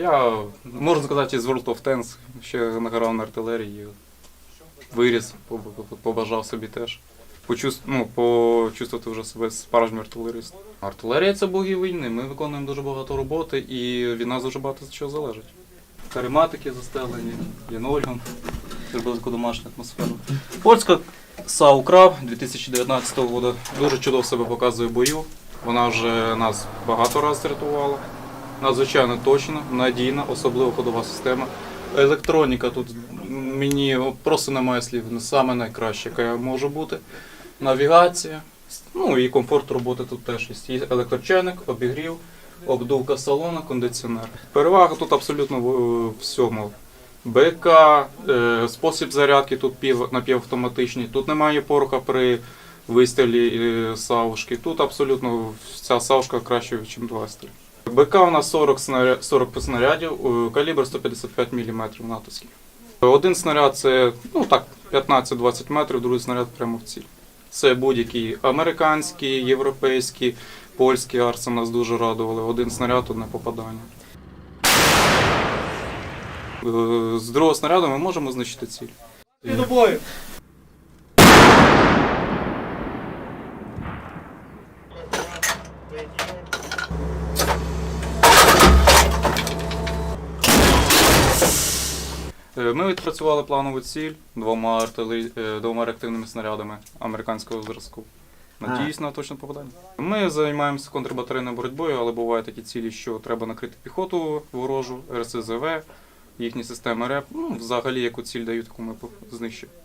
Я, можна сказати, з World of Tanks ще награв на артилерії. Виріс, побажав собі теж. Почувств- ну, почувствувати вже себе справжнім артилеристом. Артилерія це боги війни. Ми виконуємо дуже багато роботи і від нас дуже багато чого залежить. Карематики застелені, лінолеум, зробили домашню атмосферу. Польська САУ Краб 2019 року дуже чудово себе показує в бою. Вона вже нас багато разів рятувала. Надзвичайно точна, надійна, особливо ходова система. Електроніка тут мені просто немає слів, саме найкраще, яка може бути. Навігація, ну і комфорт роботи тут теж є. Є електрочайник, обігрів, обдувка салона, кондиціонер. Перевага тут абсолютно в всьому. БК, е, спосіб зарядки тут напівавтоматичний. Тут немає пороха при вистрілі е, саушки. Тут абсолютно ця саушка краще, ніж два стріли. БК у нас 40, снаря... 40 снарядів, калібр 155 мм натовський. Один снаряд це ну так, 15-20 метрів, другий снаряд прямо в ціль. Це будь-які американські, європейські, польські арси нас дуже радували. Один снаряд, одне попадання. Е, З другого снаряду ми можемо знищити ціль. До бою! Е, Ми відпрацювали планову ціль двома, артилері... е, двома реактивними снарядами американського зразку. Надіюсь на точне попадання. Ми займаємося контрбатарейною боротьбою, але бувають такі цілі, що треба накрити піхоту ворожу, РСЗВ, їхні системи РЕП. Ну, взагалі, яку ціль дають, таку ми знищуємо.